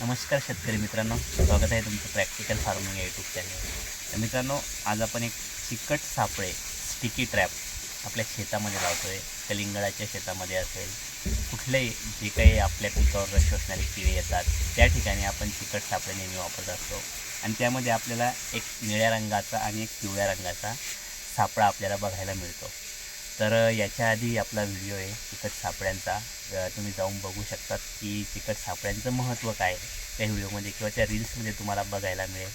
नमस्कार शेतकरी मित्रांनो स्वागत आहे तुमचं प्रॅक्टिकल फार्मिंग या यूट्यूब चॅनल तर मित्रांनो आज आपण एक चिकट सापळे स्टिकी ट्रॅप आपल्या शेतामध्ये लावतो आहे कलिंगडाच्या शेतामध्ये असेल कुठलेही जे काही आपल्या पिकावर रस शोषणारे किडे येतात त्या ठिकाणी आपण चिकट सापळे नेहमी वापरत असतो. आणि त्यामध्ये आपल्याला एक निळ्या रंगाचा आणि एक पिवळ्या रंगाचा सापळा आपल्याला बघायला मिळतो. तर याच्या आधी आपला व्हिडिओ आहे चिकट सापळ्यांचा तुम्ही जाऊन बघू शकतात की चिकट सापळ्यांचं महत्त्व काय आहे त्या व्हिडिओमध्ये किंवा त्या रील्समध्ये तुम्हाला बघायला मिळेल.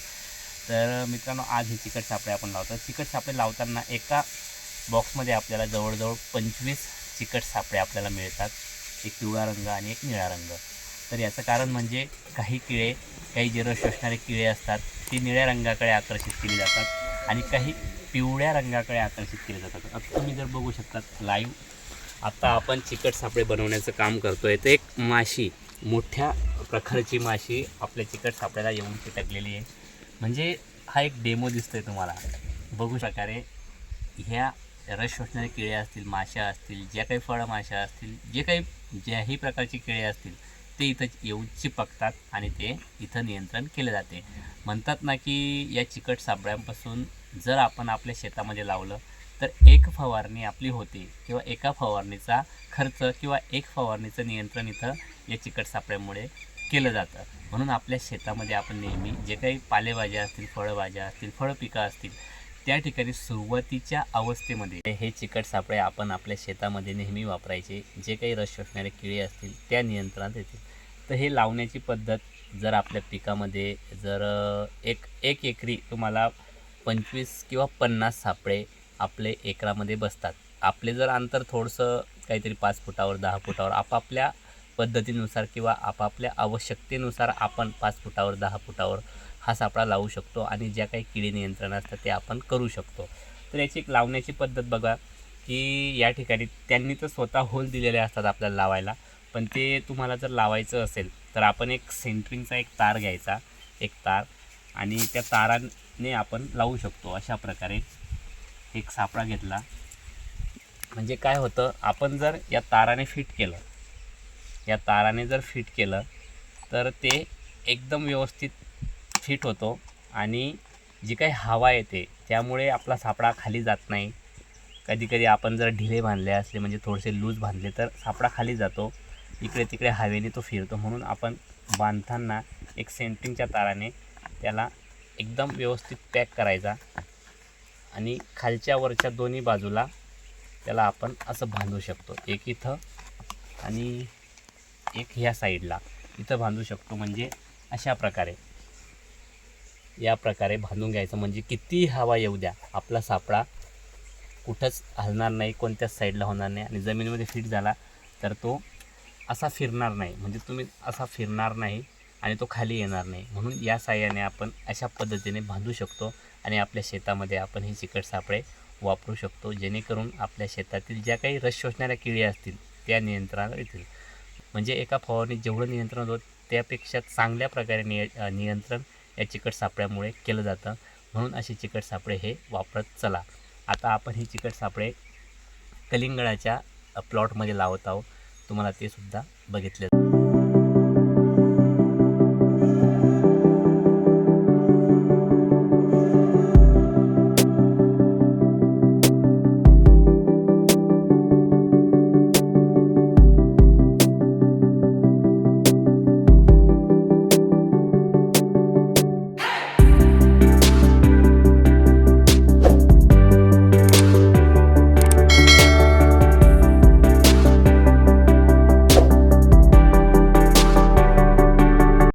तर मित्रांनो आज हे चिकट सापळे आपण लावतो चिकट सापळे लावताना एका बॉक्समध्ये आपल्याला जवळजवळ पंचवीस चिकट सापळे आपल्याला मिळतात. एक पिवळा रंग आणि एक निळा रंग. तर याचं कारण म्हणजे काही किळे काही जे रस शोषणारे किळे असतात ती निळ्या रंगाकडे आकर्षित केली जातात. आणि काही पिवळ्या रंगाकडे आकर्षित केले जातात. आता तुम्ही जर बघू शकतात लाईव्ह आता आपण चिकट सापळे बनवण्याचं काम करतो आहे तर एक माशी मोठ्या प्रकारची माशी आपल्या चिकट सापळ्याला येऊन चिटकलेली आहे. म्हणजे हा एक डेमो दिसतोय तुम्हाला. बघू प्रकारे ह्या रस शोषणारे किडे असतील माशा असतील ज्या काही फळमाशा असतील जे काही ज्याही प्रकारची किळे असतील ते इथं येऊन चिपकतात आणि ते इथं नियंत्रण केले जाते. म्हणतात ना की या चिकट सापळ्यांपासून जर आपण आपल्या शेतामध्ये लावलं तर एक फवारणी आपली होते किंवा एका फवारणीचा खर्च किंवा एक फवारणीचं नियंत्रण इथं या चिकट सापळ्यामुळे केलं जातं. म्हणून आपल्या शेतामध्ये आपण नेहमी जे काही पालेभाज्या असतील फळभाज्या असतील फळपिकं असतील त्या ठिकाणी सुरुवातीच्या अवस्थेमध्ये हे चिकट सापळे आपण आपल्या शेतामध्ये नेहमी वापरायचे. जे काही रस शोषणारे किडे असतील त्या नियंत्रणात येतील. तर हे लावण्याची पद्धत जर आपल्या पिकामध्ये जर एक एक एकरी तुम्हाला पंचवीस किंवा पन्नास सापळे आपले एकरामध्ये बसतात. आपले जर अंतर थोडंसं काहीतरी पाच फुटावर दहा फुटावर आपापल्या पद्धतीनुसार किंवा आपापल्या आवश्यकतेनुसार आपण पाच फुटावर दहा फुटावर हा सापळा लावू शकतो आणि ज्या काही किडी नियंत्रण असतात ते आपण करू शकतो. तर याची एक लावण्याची पद्धत बघा की या ठिकाणी त्यांनी तर स्वतः होल दिलेले असतात आपल्याला लावायला पण ते तुम्हाला जर लावायचं असेल तर आपण एक सेंटरिंगचा एक तार घ्यायचा एक तार आणि त्या ताराने आपण लावू शकतो. अशा प्रकारे एक सापळा घेतला. म्हणजे काय होतं आपण जर या ताराने फिट केलं या ताराने जर फिट केलं तर ते एकदम व्यवस्थित फिट होतो आणि जी काही हवा येते त्यामुळे आपला सापळा खाली जात नाही. कधीकधी आपण जर ढिले बांधले असले म्हणजे थोडेसे लूज बांधले तर सापळा खाली जातो. इकडे तिकडे हवेने तो फिरतो. म्हणून आपण बांधताना एक सेंटिंगच्या ताराने त्याला एकदम व्यवस्थित पॅक करायचा आणि खालच्या वरच्या दोन्ही बाजूला त्याला आपण असं बांधू शकतो. एक इथं आणि एक ह्या साईडला. इथं बांधू शकतो. म्हणजे अशा प्रकारे. या प्रकारे बांधून घ्यायचं. म्हणजे किती हवा येऊ द्या आपला सापळा कुठंच हलणार नाही कोणत्याच साईडला होणार नाही आणि जमिनीमध्ये फिट झाला तर तो असा फिरणार नाही. म्हणजे तुम्ही असा फिरणार नाही आणि तो खाली येणार नाही. म्हणून या साह्याने आपण अशा पद्धतीने बांधू शकतो आणि आपल्या शेतामध्ये आपण हे चिकट सापळे वापरू शकतो जेणेकरून आपल्या शेतातील ज्या काही रस शोषणाऱ्या किडी असतील त्या नियंत्रणात येतील. म्हणजे एका फवारणीत जेवढं नियंत्रण होतं त्यापेक्षा चांगल्या प्रकारे निय नियंत्रण या चिकट सापळ्यामुळे केलं जातं. म्हणून असे चिकट सापळे हे वापरत चला. आता आपण हे चिकट सापळे कलिंगडाच्या प्लॉटमध्ये लावत आहोत. तुम्हाला ते सुद्धा बघितले